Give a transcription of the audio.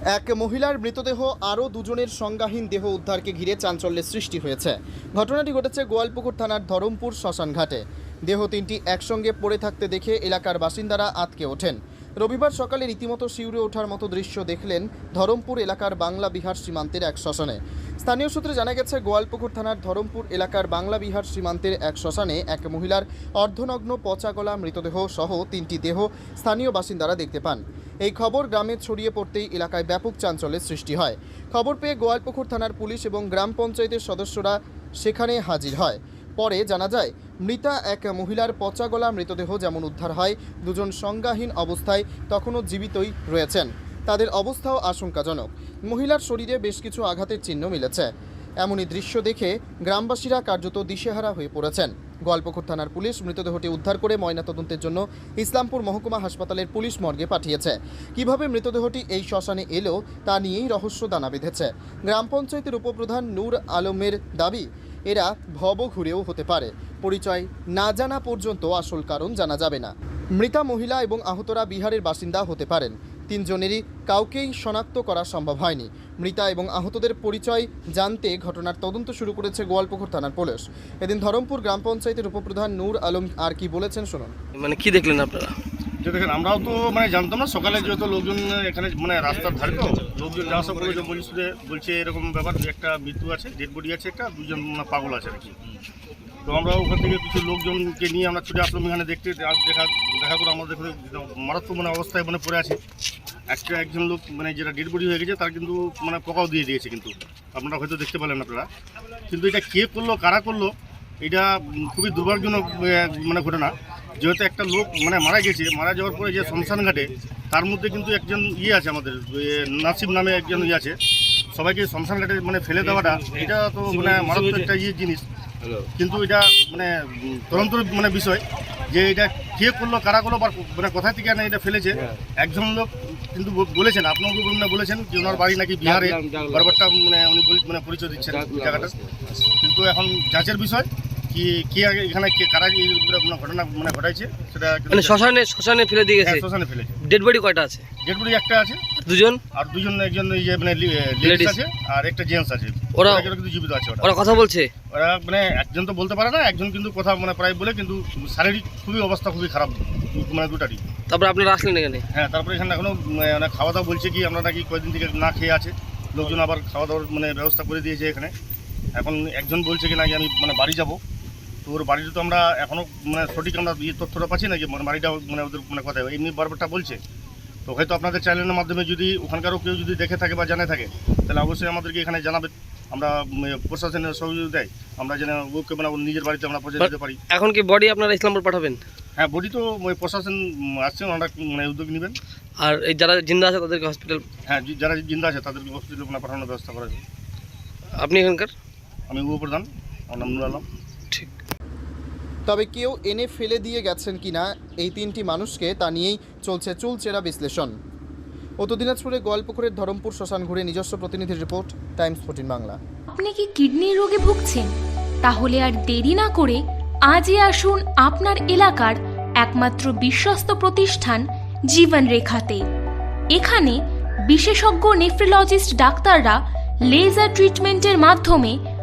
এক মহিলার মৃতদেহ আরও দুজনের সংজ্ঞাহীন দেহ উদ্ধারকে ঘিরে চাঞ্চল্যের সৃষ্টি হয়েছে। ঘটনাটি ঘটেছে গোয়ালপুকুর থানার ধরমপুর শ্মশানঘাটে। দেহ তিনটি একসঙ্গে পড়ে থাকতে দেখে এলাকার বাসিন্দারা আতকে ওঠেন। রবিবার সকালে রীতিমতো শিউরে ওঠার মতো দৃশ্য দেখলেন ধরমপুর এলাকার বাংলা বিহার সীমান্তের এক শ্মশানে। স্থানীয় সূত্রে জানা গেছে, গোয়ালপুকুর থানার ধরমপুর এলাকার বাংলা বিহার সীমান্তের এক শ্মশানে এক মহিলার অর্ধনগ্ন পচাগলা মৃতদেহ সহ তিনটি দেহ স্থানীয় বাসিন্দারা দেখতে পান। এই খবর গ্রামে ছড়িয়ে পড়তেই এলাকায় ব্যাপক চাঞ্চল্যের সৃষ্টি হয়। খবর পেয়ে গোয়ালপুকুর থানার পুলিশ এবং গ্রাম পঞ্চায়েতের সদস্যরা সেখানে হাজির হয়। পরে জানা যায়, মৃতা এক মহিলার পচাগলা মৃতদেহ যেমন উদ্ধার হয়, দুজন সংজ্ঞাহীন অবস্থায় তখনও জীবিতই রয়েছেন। তাদের অবস্থাও আশঙ্কাজনক। মহিলার শরীরে বেশ কিছু আঘাতের চিহ্ন মিলেছে। এমনই দৃশ্য দেখে গ্রামবাসীরা কার্যত দিশেহারা হয়ে পড়েছেন। গোয়ালপুকুর থানার পুলিশ মৃতদেহটি উদ্ধার করে ময়নাতদন্তের জন্য ইসলামপুর মহকুমা হাসপাতালের পুলিশ মর্গে পাঠিয়েছে। কীভাবে মৃতদেহটি এই শ্মশানে এলো, তা নিয়েই রহস্য দানা বেঁধেছে। গ্রাম পঞ্চায়েতের উপপ্রধান নূর আলমের দাবি এরা ভব ঘুরেও হতে পারে। পরিচয় না জানা পর্যন্ত আসল কারণ জানা যাবে না। মৃতা মহিলা এবং আহতরা বিহারের বাসিন্দা হতে পারেন। তিনজনেরই কাউকেই শনাক্ত করা সম্ভব হয়নি। মৃতা এবং আহতদের পরিচয় জানতে ঘটনার তদন্ত শুরু করেছে গোয়ালপুকুর থানার পুলিশ। এদিন ধরমপুর গ্রাম পঞ্চায়েতের উপপ্রধান নূর আলম আর কি বলেছেন শুনুন। মানে কি দেখলেন আপনারা? যে দেখেন, আমরাও তো মানে জানতাম না, সকালে যেহেতু লোকজন এখানে মানে রাস্তার ধারে তো, লোকজন যাওয়া সব বলে বলছে বলছে এরকম ব্যাপার একটা মৃত্যু আছে ডেড বডি আছে একটা দুজন পাগল আছে আর কি। তো আমরা ওখান থেকে কিছু লোকজনকে নিয়ে আমরা ছুটে আসলাম, এখানে দেখতে দেখা দেখা করে আমাদের মারাত্মক মানে অবস্থায় মানে পড়ে আছে। একটা একজন লোক মানে যেটা ডেড বডি হয়ে গেছে, তার কিন্তু মানে পোকাও দিয়ে দিয়েছে কিন্তু। আপনারা হয়তো দেখতে পেলেন আপনারা। কিন্তু এটা কে করল, কারা করল, এটা খুবই দুর্ভাগ্যজনক মানে ঘটনা। যেহেতু একটা লোক মানে মারা গেছে মারা যাওয়ার পরে যে শ্মশান ঘাটে তার মধ্যে কিন্তু একজন ইয়ে আছে আমাদের নাসিব নামে একজন ইয়ে আছে। সবাইকে শ্মশান ঘাটে মানে ফেলে দেওয়াটা এটা তো মানে মারাত্মক একটা ইয়ে জিনিস। কিন্তু এটা মানে উম, তদন্তর মানে বিষয় যে এটা কে করল কারা করল বা মানে কোথা থেকে না এটা ফেলেছে। একজন লোক কিন্তু বলেছেন আপনাকে মানে বলেছেন যে ওনার বাড়ি নাকি বিহারে? বারবারটা মানে উনি মানে পরিচয় দিচ্ছেন জায়গাটা। কিন্তু এখন যাচের বিষয় কি কে আগে এখানে কে কারা এই ঘটনা মানে ঘটাইছে? সেটা মানে শ্মশানে শ্মশানে ফেলে দিয়ে গেছে? হ্যাঁ, শ্মশানে ফেলেছে ডেড বডি কয়টা আছে? ডেডবুড়ি একটা আছে। দুজন? আর দুজন একজন এই যে মানে লেডিস আছে আর একটা জেন্টস আছে। ওরা- কিন্তু জীবিত আছে ওরা। ওরা কথা বলছে? ওরা মানে একজন তো বলতে পারে না একজন কিন্তু কথা মানে প্রায় বলে কিন্তু শারীরিক খুবই অবস্থা খুবই খারাপ মানে দুটারই। তারপর আপনারা আসলেন এখানে? হ্যাঁ তারপরে এখানে এখনও মানে খাওয়া দাওয়া বলছে কি আমরা নাকি কয়েকদিন থেকে না খেয়ে আছে। লোকজন আবার খাওয়া দাওয়ার মানে ব্যবস্থা করে দিয়েছে এখানে। এখন একজন বলছে কি নাকি আমি মানে বাড়ি যাব। তো ওর বাড়িতে তো আমরা এখনও মানে সঠিক আমরা ইয়ে তথ্যটা পাচ্ছি না যে মানে বাড়িটা মানে ওদের মানে কথায়। এমনি বারবারটা বলছে। তো হয়তো আপনাদের চ্যানেলের মাধ্যমে যদি ওখানকারও কেউ যদি দেখে থাকে বা জানে থাকে তাহলে অবশ্যই আমাদেরকে এখানে জানাবে। আমরা প্রশাসনের সহযোগিতা দেয়। আমরা যেন ওকে মানে নিজের বাড়িতে আমরা পৌঁছে দিতে পারি। এখন কি বডি আপনারা ইসলামপুর পাঠাবেন? হ্যাঁ বডি তো ওই প্রশাসন উম, আসছে ওনারা মানে উদ্যোগ নেবেন। আর এই যারা জিন্দা আছে তাদেরকে হসপিটাল হ্যাঁ যারা জিন্দা আছে তাদেরকে হসপিটালে মানে পাঠানোর ব্যবস্থা করা আপনি এখানকার? আমি উপপ্রধান আমার নাম নুর আলম। তবে কেউ এনে ফেলে দিয়ে গেছেন কিনা এই তিনটি মানুষকে তা নিয়েই চলছে চুলচেরা বিশ্লেষণ। উত্তর দিনাজপুরে গোয়ালপুকুরের ধরমপুর শ্মশান ঘুরে নিজস্ব প্রতিনিধির রিপোর্ট, টাইমস ফোর্টিন বাংলা। আপনি কি কিডনির রোগে ভুগছেন? তাহলে আর দেরি না করে আজই আসুন আপনার এলাকার একমাত্র বিশ্বস্ত প্রতিষ্ঠান জীবন রেখাতে এখানে বিশেষজ্ঞ নেফ্রোলজিস্ট ডাক্তাররা লেজার ট্রিটমেন্টের মাধ্যমে